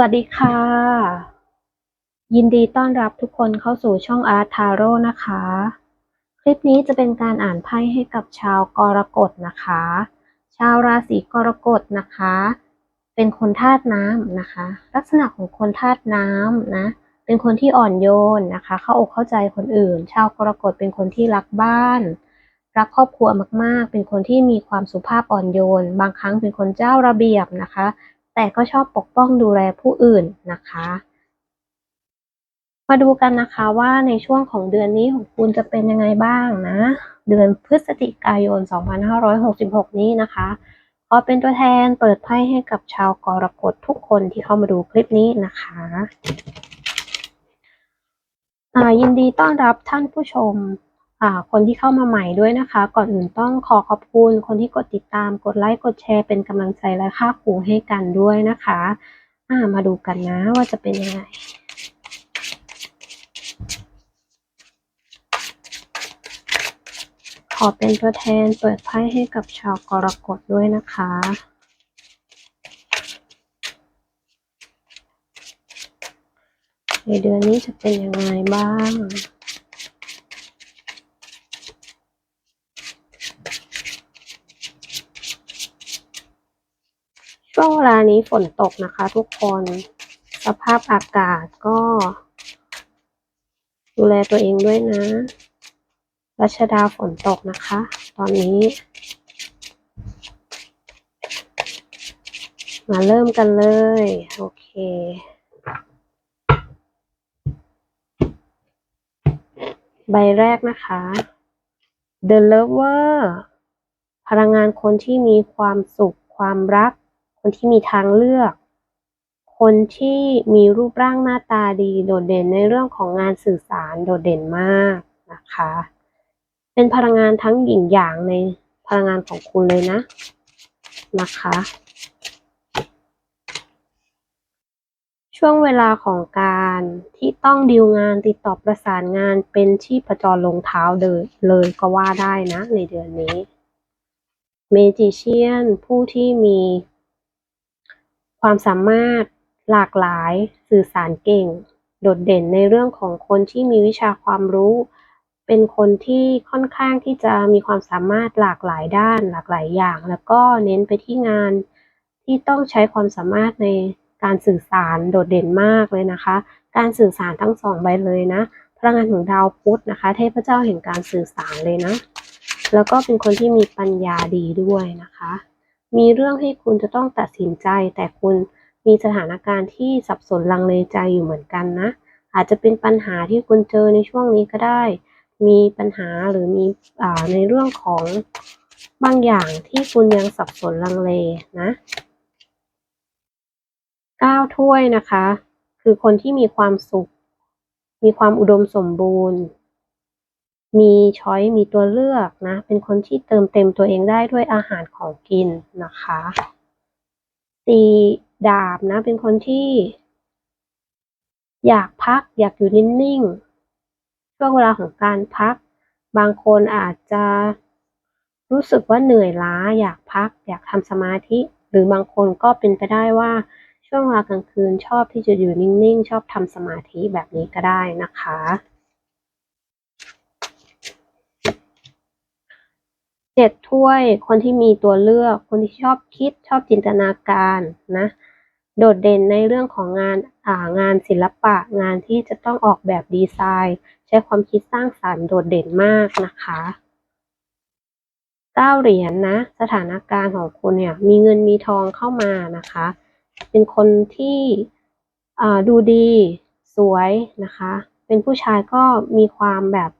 วัสดีค่ะ ยินดีต้อนรับทุกคนเข้าสู่ช่องอาร์ตทาโร่นะคะ คลิปนี้จะเป็นการอ่านไพ่ให้กับชาวกรกฎนะคะ ชาวราศีกรกฎนะคะ เป็นคนธาตุน้ำนะคะ ลักษณะของคนธาตุน้ำนะ เป็นคนที่อ่อนโยนนะคะ เข้าอกเข้าใจคนอื่น ชาวกรกฎเป็นคนที่รักบ้าน รักครอบครัวมากๆ เป็นคนที่มีความสุภาพอ่อนโยน บางครั้งเป็นคนเจ้าระเบียบนะคะ แต่ก็ชอบปกป้องดูแลผู้อื่นนะคะ มาดูกันนะคะว่าในช่วงของเดือนนี้ของคุณจะเป็นยังไงบ้างนะ เดือนพฤศจิกายน 2566 นี้นะคะขอเป็นตัวแทนเปิดไพ่ให้กับชาวกรกฎทุกคนที่เข้ามาดูคลิปนี้นะคะยินดีต้อนรับท่านผู้ชม คนที่เข้ามาใหม่ด้วยนะคะ ก่อนอื่นต้องขอขอบคุณ คนที่กดติดตามกดไลค์กดแชร์เป็นกำลังใจและค่าครูให้กันด้วยนะคะามาดูกันนะว่าจะเป็นยังไงขอเป็นตัวแทนเปิดไพ่ให้กับชาวกรกฎด้วยนะคะ ในเดือนนี้จะเป็นยังไงบ้าง ช่วงเว ลานี้ฝนตกนะคะ ทุกคนสภาพอากาศก็ ดูแลตัวเองด้วยนะ รัชดาฝนตกนะคะ ตอนนี้ มาเริ่มกันเลย โอเคใบแรกนะคะ The Lover พลังงานคนที่มีความสุข ความรัก คนที่มีทางเลือก คนที่มีรูปร่างหน้าตาดีโดดเด่นในเรื่องของงานสื่อสารโดดเด่นมากนะคะ เป็นพลังงานทั้งหญิงหยางในพลังงานของคุณเลยนะนะคะช่วงเวลาของการที่ต้องดีลงานติดต่อประสานงานเป็นที่ประจรลงเท้าเดินเลยก็ว่าได้นะในเดือนนี้ เมจิเชียนผู้ที่มี ความสามารถหลากหลาย สื่อสารเก่ง โดดเด่นในเรื่องของคนที่มีวิชาความรู้ เป็นคนที่ค่อนข้างที่จะมีความสามารถหลากหลายด้าน หลากหลายอย่าง แล้วก็เน้นไปที่งานที่ต้องใช้ความสามารถในการสื่อสารโดดเด่นมากเลยนะคะ การสื่อสารทั้งสองใบเลยนะ พลังงานของดาวพุธนะคะ เทพเจ้าแห่งการสื่อสารเลยนะ แล้วก็เป็นคนที่มีปัญญาดีด้วยนะคะ มีเรื่องให้คุณจะต้องตัดสินใจ แต่คุณมีสถานการณ์ที่สับสนลังเลใจอยู่เหมือนกันนะ อาจจะเป็นปัญหาที่คุณเจอในช่วงนี้ก็ได้ มีปัญหาหรือมีอ่าในเรื่องของบางอย่างที่คุณยังสับสนลังเลนะก้าถ้วยนะคะ คือคนที่มีความสุข มีความอุดมสมบูรณ์ มีช้อยมีตัวเลือกนะ เป็นคนที่เติมเต็มตัวเองได้ด้วยอาหารของกินนะคะตีดาบนะ เป็นคนที่ อยากพัก อยากอยู่นิ่งๆช่วงเวลาของการพัก บางคนอาจจะรู้สึกว่าเหนื่อยล้า อยากพัก อยากทำสมาธิ หรือบางคนก็เป็นไปได้ว่าช่วงเวลากลางคืนชอบที่จะอยู่นิ่งๆ ชอบทำสมาธิแบบนี้ก็ได้นะคะ เจ็ดถ้วยคนที่มีตัวเลือก คนที่ชอบคิดชอบจินตนาการนะโดดเด่นในเรื่องของงานอ่างานศิลปะงานที่จะต้องออกแบบดีไซน์ ใช้ความคิดสร้างสรรค์โดดเด่นมากนะคะเก้าเหรียญนะสถานการณ์ของคุณเนี่ยมีเงินมีทองเข้ามานะคะ เป็นคนที่ดูดีสวยนะคะ เป็นผู้ชายก็มีความแบบ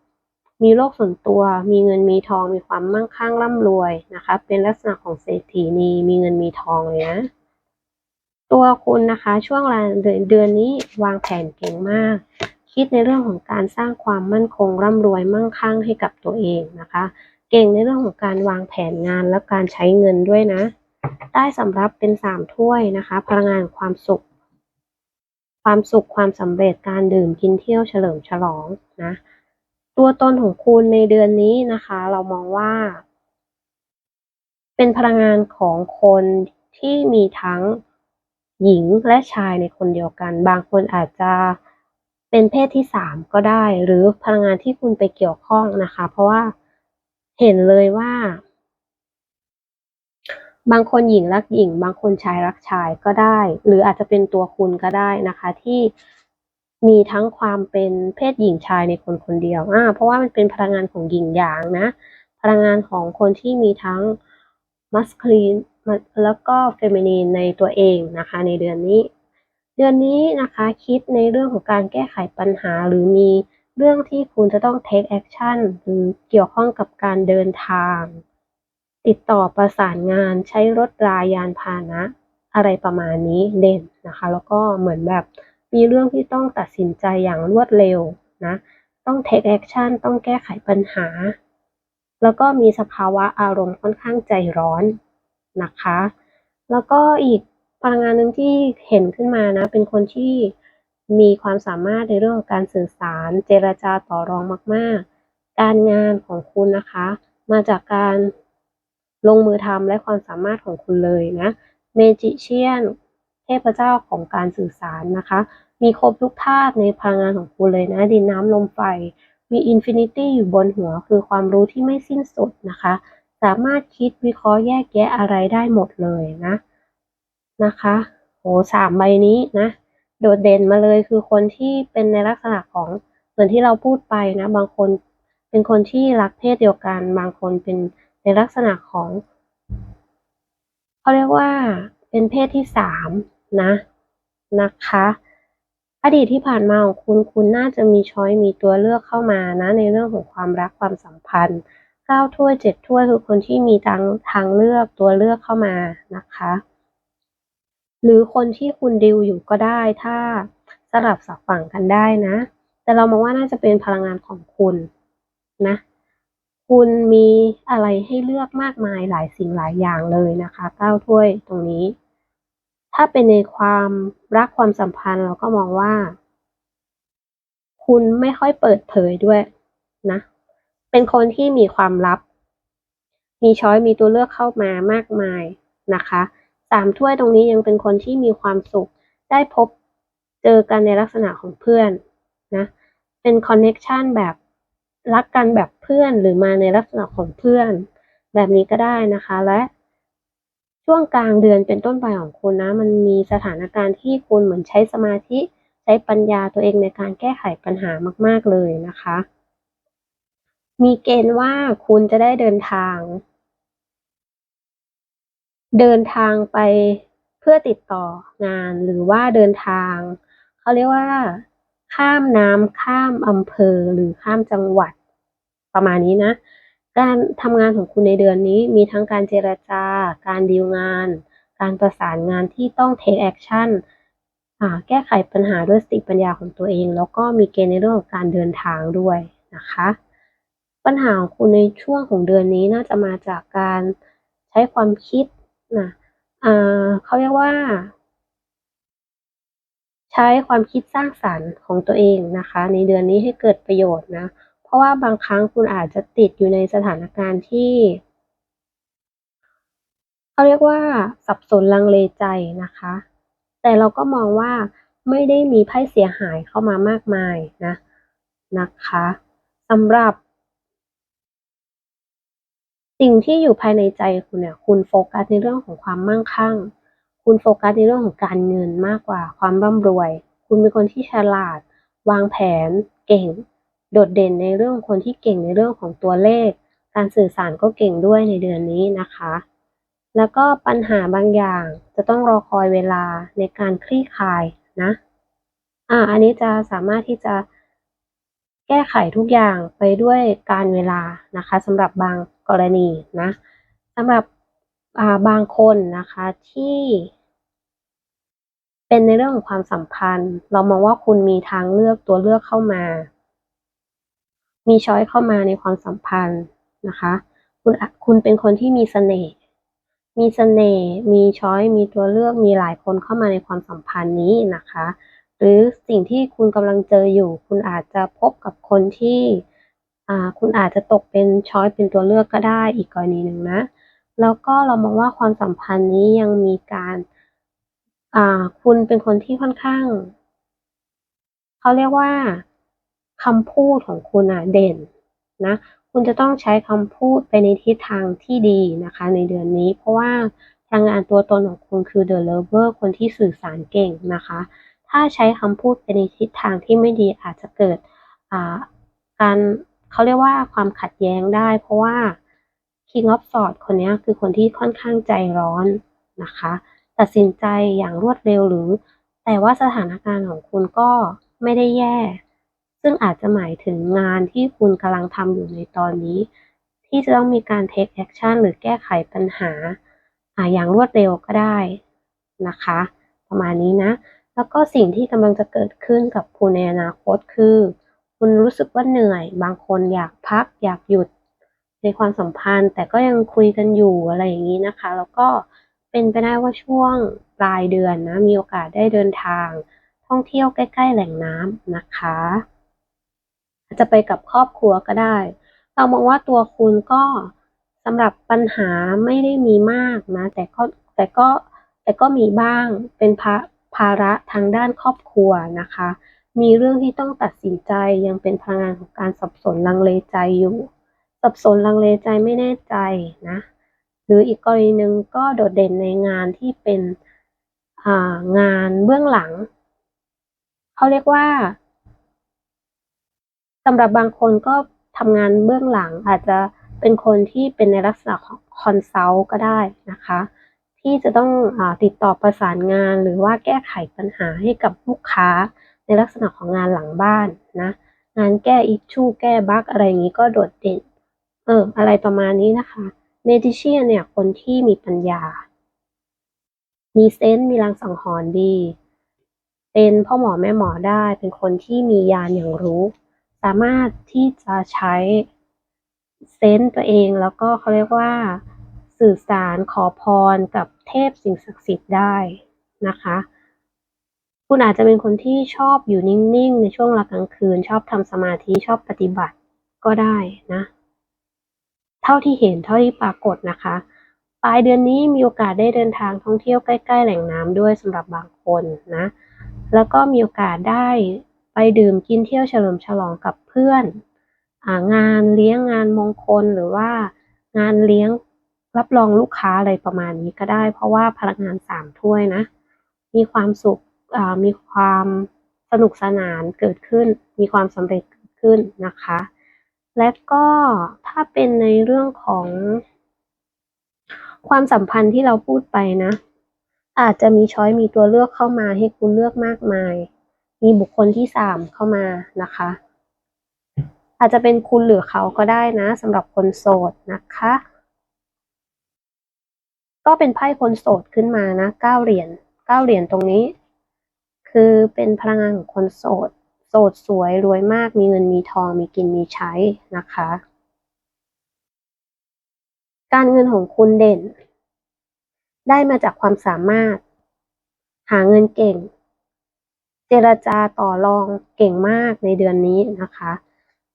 มีโลกส่วนตัว มีเงินมีทอง มีความมั่งคั่งร่ำรวยนะคะ เป็นลักษณะของเศรษฐีนีมีเงินมีทองเลยนะ ตัวคุณนะคะช่วงเวลาเดือนนี้วางแผนเก่งมาก คิดในเรื่องของการสร้างความมั่นคงร่ำรวยมั่งคั่งให้กับตัวเองนะคะ เก่งในเรื่องของการวางแผนงานและการใช้เงินด้วยนะ ได้สำรับเป็นสามถ้วยนะคะ พลังงานความสุข ความสุขความสำเร็จการดื่มกินเที่ยวเฉลิมฉลองนะ ตัวตนของคุณในเดือนนี้นะคะ เรามองว่า เป็นพลังงานของคนที่มีทั้งหญิงและชายในคนเดียวกัน บางคนอาจจะเป็นเพศที่สามก็ได้ หรือพลังงานที่คุณไปเกี่ยวข้องนะคะ เพราะว่าเห็นเลยว่า บางคนหญิงรักหญิง บางคนชายรักชายก็ได้ หรืออาจจะเป็นตัวคุณก็ได้นะคะ ที่ มีทั้งความเป็นเพศหญิงชายในคนคนเดียวอ่าเพราะว่ามันเป็นพลังงานของหญิงหยางนะ พลังงานของคนที่มีทั้งมัสคลีนแล้วก็เฟมินีนในตัวเองนะคะ ในเดือนนี้ เดือนนี้นะคะคิดในเรื่องของการแก้ไขปัญหาหรือมีเรื่องที่คุณจะต้อง take action หรือเกี่ยวข้องกับการเดินทาง ติดต่อประสานงานใช้รถรายานพาหนะ อะไรประมาณนี้เด่นนะคะ แล้วก็เหมือนแบบ มีเรื่องที่ต้องตัดสินใจอย่างรวดเร็วนะ ต้อง take action ต้องแก้ไขปัญหา แล้วก็มีสภาวะอารมณ์ค่อนข้างใจร้อนนะคะ แล้วก็อีกพลังงานหนึ่งที่เห็นขึ้นมานะ เป็นคนที่มีความสามารถในเรื่องของการสื่อสาร เจรจาต่อรองมาก ๆ การงานของคุณนะคะ มาจากการลงมือทำและความสามารถของคุณเลยนะ เมจิเชียน เทพเจ้าของการสื่อสารนะคะ มีครบทุกธาตุในพลังงานของคุณเลยนะ ดินน้ำลมไฟ มีอินฟินิตี้อยู่บนหัวคือความรู้ที่ไม่สิ้นสุดนะคะ สามารถคิดวิเคราะห์แยกแยะอะไรได้หมดเลยนะนะคะโหสามใบนี้นะ โดดเด่นมาเลยคือคนที่เป็นในลักษณะของเหมือนที่เราพูดไปนะ บางคนเป็นคนที่รักเพศเดียวกัน บางคนเป็นในลักษณะของ เขาเรียกว่าเป็นเพศที่สาม นะนะคะ อดีตที่ผ่านมาของคุณคุณน่าจะมีช้อยมีตัวเลือกเข้ามานะในเรื่องของความรักความสัมพันธ์เก้าถ้วยเจ็ดถ้วยคือคนที่มีทางทางเลือกตัวเลือกเข้ามานะคะ หรือคนที่คุณดิวอยู่ก็ได้ถ้าสลับสับฝั่งกันได้นะ แต่เรามองว่าน่าจะเป็นพลังงานของคุณนะคุณมีอะไรให้เลือกมากมายหลายสิ่งหลายอย่างเลยนะคะเก้าถ้วยตรงนี้ ถ้าเป็นในความรักความสัมพันธ์เราก็มองว่า คุณไม่ค่อยเปิดเผยด้วยนะ เป็นคนที่มีความลับ มีช้อยมีตัวเลือกเข้ามามากมายนะคะสามถ้วยตรงนี้ยังเป็นคนที่มีความสุข ได้พบเจอกันในลักษณะของเพื่อนนะ เป็นคอนเน็ชันแบบรักกันแบบเพื่อนหรือมาในลักษณะของเพื่อน แบบนี้ก็ได้นะคะและ ช่วงกลางเดือนเป็นต้นไปของคุณนะ มันมีสถานการณ์ที่คุณเหมือนใช้สมาธิ ใช้ปัญญาตัวเองในการแก้ไขปัญหามากๆเลยนะคะ มีเกณฑ์ว่าคุณจะได้เดินทาง เดินทางไปเพื่อติดต่องานหรือว่าเดินทาง เขาเรียกว่า ข้ามน้ำข้ามอำเภอหรือข้ามจังหวัดประมาณนี้นะ การทำงานของคุณในเดือนนี้มีทั้งการเจรจา การดีลงาน การประสานงานที่ต้อง take action แก้ไขปัญหาด้วยสติปัญญาของตัวเอง แล้วก็มีเกณฑ์ในเรื่องของการเดินทางด้วยนะคะ ปัญหาของคุณในช่วงของเดือนนี้น่าจะมาจากการใช้ความคิดนะเขาเรียกว่า ใช้ความคิดสร้างสรรค์ของตัวเองนะคะ ในเดือนนี้ให้เกิดประโยชน์นะ เพราะว่าบางครั้งคุณอาจจะติดอยู่ในสถานการณ์ที่เขาเรียกว่าสับสนลังเลใจนะคะ แต่เราก็มองว่าไม่ได้มีไพ่เสียหายเข้ามามากมายนะนะคะสำหรับ สิ่งที่อยู่ภายในใจคุณเนี่ย คุณโฟกัสในเรื่องของความมั่งคั่ง คุณโฟกัสในเรื่องของการเงินมากกว่าความร่ำรวย คุณเป็นคนที่ฉลาด วางแผน เก่ง โดดเด่นในเรื่องคนที่เก่งในเรื่องของตัวเลข การสื่อสารก็เก่งด้วยในเดือนนี้นะคะ แล้วก็ปัญหาบางอย่างจะต้องรอคอยเวลาในการคลี่คลายนะอ่าอันนี้จะสามารถที่จะแก้ไขทุกอย่างไปด้วยการเวลานะคะสำหรับบางกรณีนะสำหรับบบางคนนะคะที่ เป็นในเรื่องของความสัมพันธ์ เรามองว่าคุณมีทางเลือกตัวเลือกเข้ามา มีช้อยเข้ามาในความสัมพันธ์นะคะ คุณคุณเป็นคนที่มีเสน่ห์มีเสน่ห์มีช้อยมีตัวเลือกมีหลายคนเข้ามาในความสัมพันธ์นี้นะคะ หรือสิ่งที่คุณกำลังเจออยู่ คุณอาจจะพบกับคนที่อ่าคุณอาจจะตกเป็นช้อยเป็นตัวเลือกก็ได้อีกกรณีหนึ่งนะ แล้วก็เรามองว่าความสัมพันธ์นี้ยังมีการอ่าคุณเป็นคนที่ค่อนข้าง เขาเรียกว่า คำพูดของคุณอะเด่นนะคุณจะต้องใช้คำพูดไปในทิศทางที่ดีนะคะ ในเดือนนี้ เพราะว่าพลังงานตัวตนของคุณคือ The Lover คนที่สื่อสารเก่งนะคะ ถ้าใช้คำพูดไปในทิศทางที่ไม่ดีอาจจะเกิดการเขาเรียกว่าความขัดแย้งได้ เพราะว่า King of Swords คนนี้คือคนที่ค่อนข้างใจร้อนนะคะ ตัดสินใจอย่างรวดเร็วหรือ แต่ว่าสถานการณ์ของคุณก็ไม่ได้แย่ ซึ่งอาจจะหมายถึงงานที่คุณกำลังทำอยู่ในตอนนี้ ที่จะต้องมีการ take action หรือแก้ไขปัญหาอาอย่างรวดเร็วก็ได้นะคะ ประมาณนี้นะ แล้วก็สิ่งที่กำลังจะเกิดขึ้นกับคุณในอนาคตคือ คุณรู้สึกว่าเหนื่อย บางคนอยากพักอยากหยุดในความสัมพันธ์ แต่ก็ยังคุยกันอยู่อะไรอย่างนี้นะคะ แล้วก็เป็นไปได้ว่าช่วงปลายเดือนนะ มีโอกาสได้เดินทาง ท่องเที่ยวใกล้ ๆ แหล่งน้ำนะคะ จจะไปกับครอบครัวก็ได้ เรามองว่าตัวคุณก็สำหรับปัญหาไม่ได้มีมากนะ แต่ก็แต่ก็แต่ก็มีบ้างเป็นภาภาระทางด้านครอบครัวนะคะ มีเรื่องที่ต้องตัดสินใจยังเป็นพลังงานของการสับสนลังเลใจอยู่ สับสนลังเลใจไม่แน่ใจนะ หรืออีกกรณีหนึ่งก็โดดเด่นในงานที่เป็นงานเบื้องหลัง เขาเรียกว่า สำหรับบางคนก็ทำงานเบื้องหลังอาจจะเป็นคนที่เป็นในลักษณะของคอนซัลท์ก็ได้นะคะ ที่จะต้องอติดต่อประสานงาน หรือว่าแก้ไขปัญหาให้กับลูกค้าในลักษณะของงานหลังบ้านนะงานแก้อิชชูแก้บั๊กอะไรอย่างนี้ก็โดดเด่น เออ อะไรประมาณนี้นะคะเมดิเชียเนี่ยคนที่มีปัญญา มีเซนส์มีรังสังหรณ์ดี เป็นพ่อหมอแม่หมอได้ เป็นคนที่มียานอย่างรู้ สามารถที่จะใช้เซนส์ตัวเองแล้วก็เขาเรียกว่าสื่อสารขอพรกับเทพสิ่งศักดิ์สิทธิ์ได้นะคะ คุณอาจจะเป็นคนที่ชอบอยู่นิ่งๆ ในช่วงเวลากลางคืน ชอบทำสมาธิชอบปฏิบัติก็ได้นะ เท่าที่เห็นเท่าที่ปรากฏนะคะ ปลายเดือนนี้มีโอกาสได้เดินทางท่องเที่ยวใกล้ ๆ แหล่งน้ำด้วยสำหรับบางคนนะ แล้วก็มีโอกาสได้ ดื่มกินเที่ยวเฉลิมฉลองกับเพื่อนองานเลี้ยงงานมงคลหรือว่างานเลี้ยงรับรองลูกค้าอะไรประมาณนี้ก็ได้ เพราะว่าพลังงานสามถ้วยนะ มีความสุขมีความสนุกสนานเกิดขึ้น มีความสำเร็จเกิดขึ้นนะคะ และก็ถ้าเป็นในเรื่องของ ความสัมพันธ์ที่เราพูดไปนะ อาจจะมีช้อยมีตัวเลือกเข้ามาให้คุณเลือกมากมาย มีบุคคลที่สามเข้ามานะคะ อาจจะเป็นคุณหรือเขาก็ได้นะสำหรับคนโสดนะคะ ก็เป็นไพ่คนโสดขึ้นมานะเก้าเหรียญเก้าเหรียญตรงนี้ คือเป็นพลังงานของคนโสด โสดสวยรวยมากมีเงินมีทองมีกินมีใช้นะคะ การเงินของคุณเด่น ได้มาจากความสามารถ หาเงินเก่ง เจรจาต่อรองเก่งมากในเดือนนี้นะคะ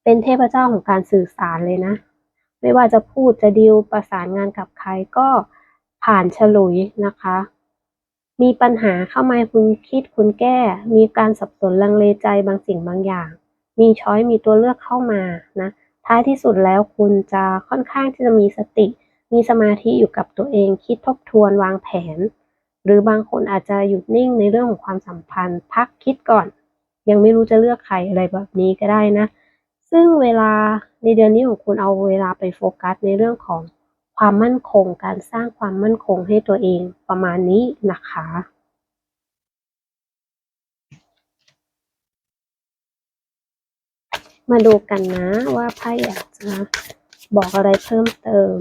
เป็นเทพเจ้าของการสื่อสารเลยนะ ไม่ว่าจะพูดจะดิวประสานงานกับใครก็ผ่านฉลุยนะคะ มีปัญหาเข้ามาคุณคิดคุณแก้ มีการสับสนลังเลใจบางสิ่งบางอย่าง มีช้อยมีตัวเลือกเข้ามานะ ท้ายที่สุดแล้วคุณจะค่อนข้างที่จะมีสติ มีสมาธิอยู่กับตัวเอง คิดทบทวนวางแผน หรือบางคนอาจจะหยุดนิ่งในเรื่องของความสัมพันธ์ พักคิดก่อน ยังไม่รู้จะเลือกใครอะไรแบบนี้ก็ได้นะ ซึ่งเวลาในเดือนนี้ของคุณเอาเวลาไปโฟกัสในเรื่องของความมั่นคง การสร้างความมั่นคงให้ตัวเองประมาณนี้นะคะมาดูกันนะว่าไพ่อยากจะบอกอะไรเพิ่มเติม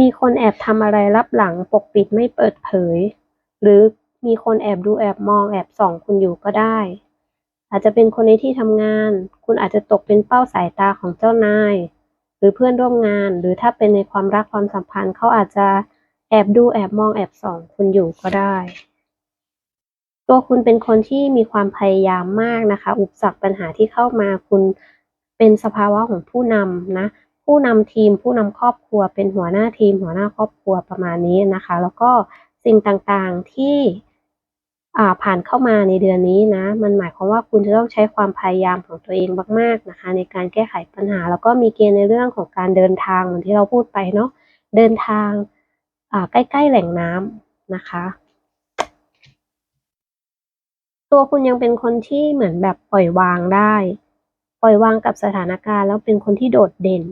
มีคนแอบทำอะไรลับหลังปกปิดไม่เปิดเผย หรือมีคนแอบดูแอบมองแอบส่องคุณอยู่ก็ได้ อาจจะเป็นคนในที่ทำงาน คุณอาจจะตกเป็นเป้าสายตาของเจ้านาย หรือเพื่อนร่วมงาน หรือถ้าเป็นในความรักความสัมพันธ์เขาอาจจะแอบดูแอบมองแอบส่องคุณอยู่ก็ได้ ตัวคุณเป็นคนที่มีความพยายามมากนะคะ อุปสรรคปัญหาที่เข้ามาคุณเป็นสภาวะของผู้นำนะ ผู้นำทีม ผู้นำครอบครัว เป็นหัวหน้าทีม หัวหน้าครอบครัวประมาณนี้นะคะ แล้วก็สิ่งต่างๆที่อ่าผ่านเข้ามาในเดือนนี้นะ มันหมายความว่าคุณจะต้องใช้ความพยายามของตัวเองมากๆนะคะ ในการแก้ไขปัญหา แล้วก็มีเกณฑ์ในเรื่องของการเดินทางเหมือนที่เราพูดไปเนาะเดินทางอ่าใกล้ๆแหล่งน้ำนะคะ ตัวคุณยังเป็นคนที่เหมือนแบบปล่อยวางได้ ปล่อยวางกับสถานการณ์ แล้วเป็นคนที่โดดเด่น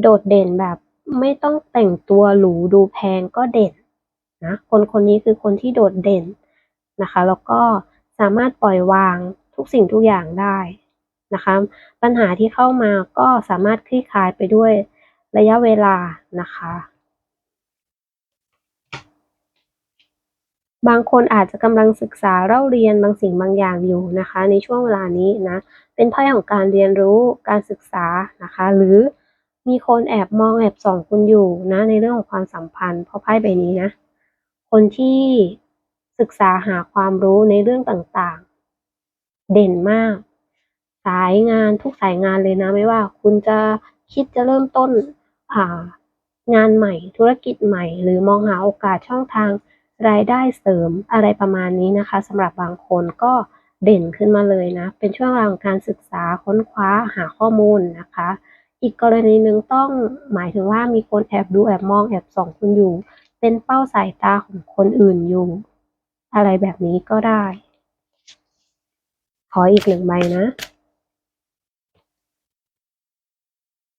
โดดเด่นแบบไม่ต้องแต่งตัวหรูดูแพงก็เด่นนะคนคนนี้คือคนที่โดดเด่นนะคะ แล้วก็สามารถปล่อยวางทุกสิ่งทุกอย่างได้นะคะ ปัญหาที่เข้ามาก็สามารถคลี่คลายไปด้วยระยะเวลานะคะ บางคนอาจจะกำลังศึกษาเล่าเรียนบางสิ่งบางอย่างอยู่นะคะ ในช่วงเวลานี้นะ เป็นไพ่ของการเรียนรู้การศึกษานะคะ หรือ มีคนแอบมองแอบส่องคุณอยู่นะ ในเรื่องของความสัมพันธ์เพราะไพ่ใบนี้นะ คนที่ศึกษาหาความรู้ในเรื่องต่างๆ เด่นมาก สายงานทุกสายงานเลยนะ ไม่ว่าคุณจะคิดจะเริ่มต้นอ่างานใหม่ ธุรกิจใหม่ หรือมองหาโอกาสช่องทางรายได้เสริมอะไรประมาณนี้นะคะสำหรับบางคนก็เด่นขึ้นมาเลยนะ เป็นช่วงเวลาของการศึกษาค้นคว้าหาข้อมูลนะคะ อีกกรณีหนึ่งต้องหมายถึงว่ามีคนแอบดูแอบมองแอบส่องคุณอยู่ เป็นเป้าสายตาของคนอื่นอยู่ อะไรแบบนี้ก็ได้ ขออีกหนึ่งใบนะ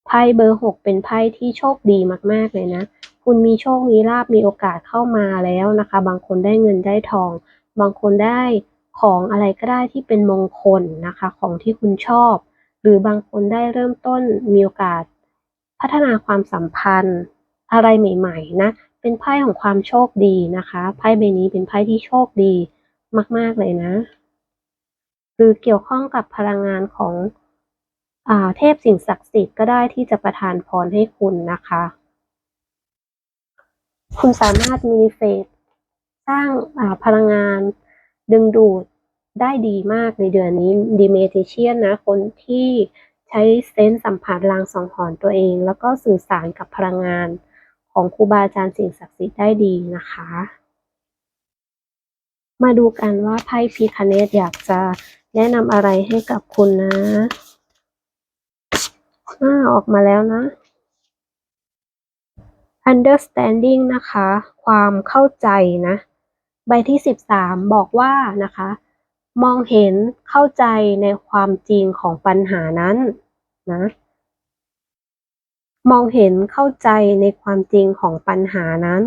ไพ่เบอร์หกเป็นไพ่ที่โชคดีมาก ๆ เลยนะ คุณมีโชค มีลาบมีโอกาสเข้ามาแล้วนะคะ บางคนได้เงินได้ทอง บางคนได้ของอะไรก็ได้ที่เป็นมงคลนะคะ ของที่คุณชอบ หรือบางคนได้เริ่มต้นมีโอกาส พัฒนาความสัมพันธ์ อะไรใหม่ๆนะ เป็นไพ่ของความโชคดีนะคะ ไพ่ใบนี้เป็นไพ่ที่โชคดีมาก ๆ เลยนะ หรือเกี่ยวข้องกับพลังงานของอาเทพสิ่งศักดิ์สิทธิ์ก็ได้ที่จะประทานพรให้คุณนะคะ คุณสามารถมีเฟสสร้างพลังงานดึงดูด ได้ดีมากในเดือนนี้ดีเมติเชียนนะ คนที่ใช้เซนส์สัมผัสลางสังหรณ์ตัวเอง แล้วก็สื่อสารกับพลังงานของครูบาอาจารย์สิ่งศักดิ์สิทธิ์ได้ดีนะคะ มาดูกันว่าไพ่พีคเนตอยากจะแนะนำอะไรให้กับคุณนะอ่าออกมาแล้วนะ understanding นะคะ ความเข้าใจนะ ใบที่สิบสามบอกว่านะคะ มองเห็นเข้าใจในความจริงของปัญหานั้นนะมองเห็นเข้าใจในความจริงของปัญหานั้น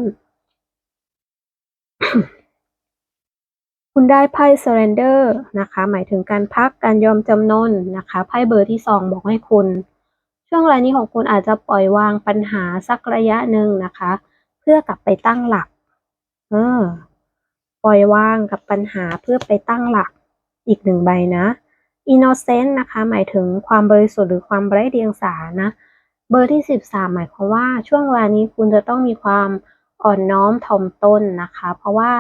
คุณได้ไพ่ surrender นะคะ หมายถึงการพักการยอมจำนนนะคะ ไพ่เบอร์ที่สองบอกให้คุณ ช่วงเวลานี้ของคุณอาจจะปล่อยวางปัญหาสักระยะหนึ่งนะคะ เพื่อกลับไปตั้งหลัก เออ ปล่อยวางกับปัญหาเพื่อไปตั้งหลัก อีกหนึ่งใบนะ innocent นะคะหมายถึงความบริสุทธิ์หรือความไร้เดียงสานะเบอร์ที่สิบสามหมายความว่าช่วงเวลานี้คุณจะต้องมีความอ่อนน้อมถ่อมตนนะคะ เพราะว่า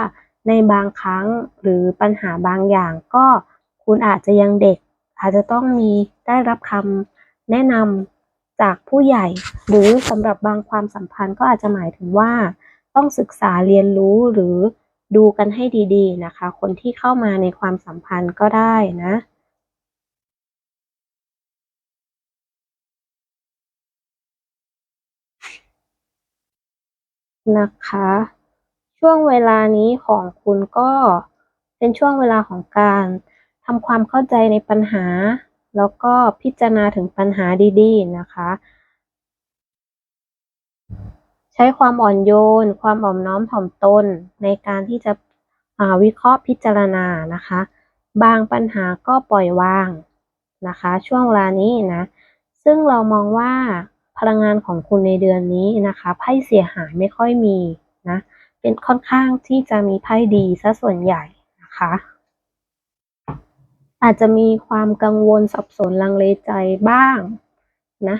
ในบางครั้งหรือปัญหาบางอย่างก็คุณอาจจะยังเด็ก อาจจะต้องมีได้รับคำแนะนำจากผู้ใหญ่ หรือสำหรับบางความสัมพันธ์ก็อาจจะหมายถึงว่า ต้องศึกษาเรียนรู้หรือ ดูกันให้ดีๆนะคะ คนที่เข้ามาในความสัมพันธ์ก็ได้นะนะคะ ช่วงเวลานี้ของคุณก็เป็นช่วงเวลาของการทำความเข้าใจในปัญหา แล้วก็พิจารณาถึงปัญหาดีๆนะคะ ช้ความอ่อนโยน ความอ่อมน้อมถ่อมตนในการที่จะวิเคราะห์พิจารณานะคะ บางปัญหาก็ปล่อยวางนะคะ ช่วงเวลานี้นะ ซึ่งเรามองว่าพลังงานของคุณในเดือนนี้นะคะไพ่เสียหายไม่ค่อยมีนะเป็นค่อนข้างที่จะมีไพ่ดีซะส่วนใหญ่นะคะ อาจจะมีความกังวลสับสนลังเลใจบ้างนะ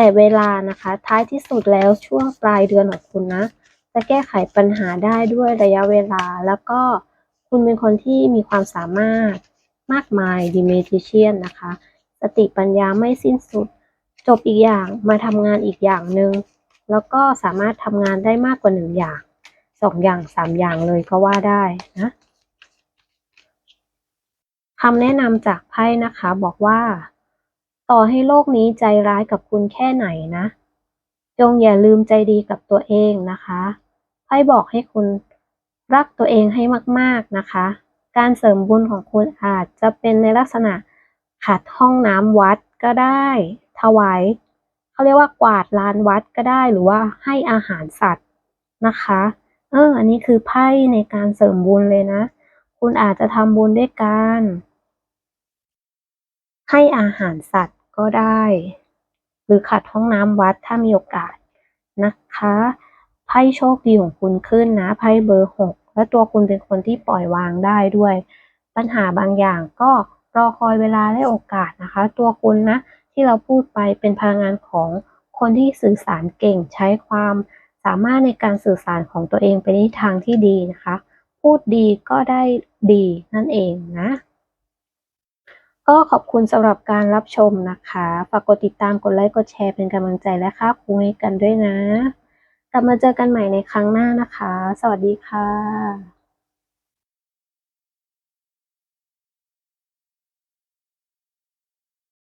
แต่เวลานะคะ ท้ายที่สุดแล้วช่วงปลายเดือนของคุณนะ จะแก้ไขปัญหาได้ด้วยระยะเวลา แล้วก็คุณเป็นคนที่มีความสามารถมากมายดีเมทิเชียนนะคะ สติปัญญาไม่สิ้นสุด จบอีกอย่างมาทำงานอีกอย่างหนึ่งแล้วก็สามารถทำงานได้มากกว่าหนึ่งอย่างสองอย่างสามอย่างเลยก็ว่าได้นะคำแนะนำจากไพ่นะคะบอกว่า ต่อให้โลกนี้ใจร้ายกับคุณแค่ไหนนะ จงอย่าลืมใจดีกับตัวเองนะคะไพ่บอกให้คุณรักตัวเองให้มากๆนะคะ การเสริมบุญของคุณอาจจะเป็นในลักษณะขัดห้องน้ำวัดก็ได้ ถวายเขาเรียกว่ากวาดลานวัดก็ได้หรือว่าให้อาหารสัตว์นะคะ เออ อันนี้คือไพ่ในการเสริมบุญเลยนะ คุณอาจจะทำบุญด้วยการให้อาหารสัตว์ ก็ได้ หรือขัดห้องน้ำวัดถ้ามีโอกาสนะคะไพ่โชคดีของคุณขึ้นนะไพ่เบอร์หกและตัวคุณเป็นคนที่ปล่อยวางได้ด้วย ปัญหาบางอย่างก็รอคอยเวลาและโอกาสนะคะ ตัวคุณนะที่เราพูดไปเป็นพลังงานของคนที่สื่อสารเก่งใช้ความสามารถในการสื่อสารของตัวเองไปในทางที่ดีนะคะ พูดดีก็ได้ดีนั่นเองนะ ก็ขอบคุณสำหรับการรับชมนะคะ ฝากกดติดตามกดไลค์กดแชร์เป็นกำลังใจและค่าครูให้กันด้วยนะ กลับมาเจอกันใหม่ในครั้งหน้านะคะ สวัสดีค่ะ